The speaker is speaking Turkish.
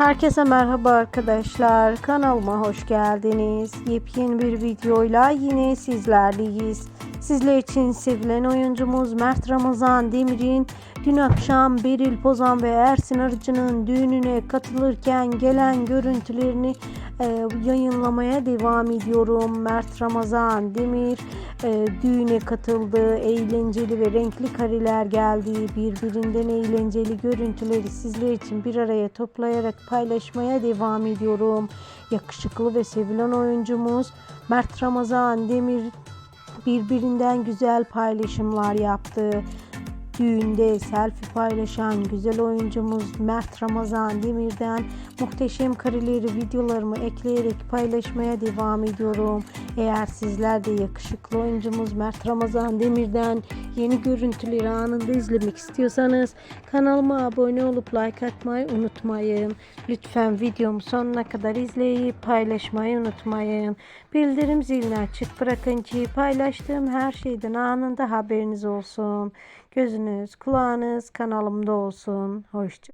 Herkese merhaba arkadaşlar. Kanalıma hoş geldiniz. Yepyeni bir videoyla yine sizlerleyiz. Sizler için sevilen oyuncumuz Mert Ramazan Demir'in dün akşam Beril Pozan ve Ersin Arıcı'nın düğününe katılırken gelen görüntülerini e, yayınlamaya devam ediyorum. Mert Ramazan Demir e, düğüne katıldı. Eğlenceli ve renkli kareler geldi. Birbirinden eğlenceli görüntüleri sizler için bir araya toplayarak paylaşmaya devam ediyorum. Yakışıklı ve sevilen oyuncumuz Mert Ramazan Demir birbirinden güzel paylaşımlar yaptı. Düğünde selfie paylaşan güzel oyuncumuz Mert Ramazan Demir'den muhteşem kareleri videolarımı ekleyerek paylaşmaya devam ediyorum. Eğer sizler de yakışıklı oyuncumuz Mert Ramazan Demir'den yeni görüntüleri anında izlemek istiyorsanız kanalıma abone olup like atmayı unutmayın. Lütfen videomu sonuna kadar izleyip paylaşmayı unutmayın. Bildirim zilini açık bırakın ki paylaştığım her şeyden anında haberiniz olsun. Gözünüz, kulağınız kanalımda olsun. Hoşça